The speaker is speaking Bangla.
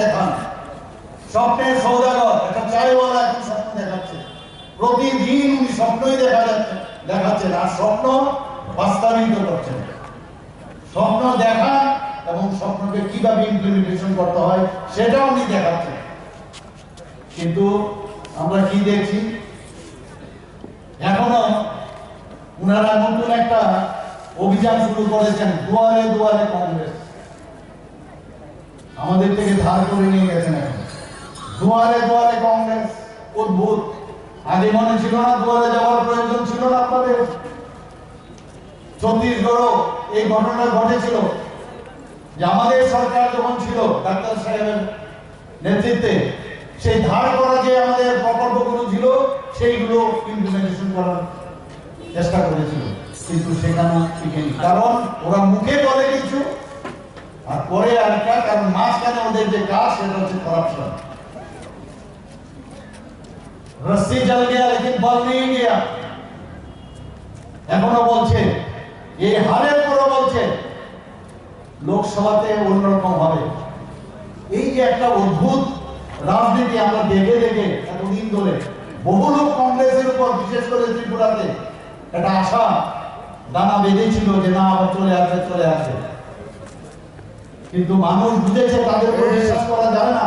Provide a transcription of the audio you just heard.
দেখান। স্বপ্নের সৌদাগর একটা চাইওয়ালা এখন স্বপ্ন দেখাচ্ছে। প্রতিদিন উনি স্বপ্নই দেখা যাচ্ছে, দেখাচ্ছেন, আর স্বপ্ন বাস্তবায়িত করছেন। স্বপ্ন দেখান এবং স্বপ্নকে কীভাবে ইমপ্লিমেন্টেশন করতে হয়, সেটাও উনি দেখাচ্ছেন। কিন্তু আমরা কি দেখছি? এখনও উনারা নতুন একটা অভিযান শুরু করেছেন, দুয়ারে দুয়ারে কংগ্রেস। আমাদের থেকে ধার করে নিয়ে গেছেন এখন। দুয়ারে দুয়ারে কংগ্রেস, অদ্ভুত। আগে মনে ছিল না, দুয়ারে যাওয়ার প্রয়োজন ছিল না আপনাদের। ছত্তিশগড় এই ঘটনা ঘটেছিল। যে আমাদের সরকার যখন ছিল, ডাক্তার সাহেবের নেতৃত্বে, সেই ধার করা যে আমাদের প্রকল্পগুলো ছিল, সেইগুলো ইমপ্লিমেন্টেশন করার চেষ্টা করেছিল। কিন্তু সেখানে কারণ ওরা মুখে বলে কিছু আর পরে আর কারণ মাঝখানে ওদের যে কাজ, সেটা হচ্ছে করাপশন রস্সি জল গিয়া লেকিন বল নেই গিয়া এখনও বলছে এই হারের পরও বলছে, লোকসভাতে অন্যরকম হবে। এই যে একটা অদ্ভুত রাজনীতি আমরা দেখে দেখে এতদিন ধরে, বহু লোক কংগ্রেসের উপর, বিশেষ করে ত্রিপুরাতে, একটা আশা, দানা বেঁধেছিল যে না, আবার চলে আসে চলে আসে কিন্তু মানুষ বুঝেছে তাদের বিশ্বাস করা যায় না।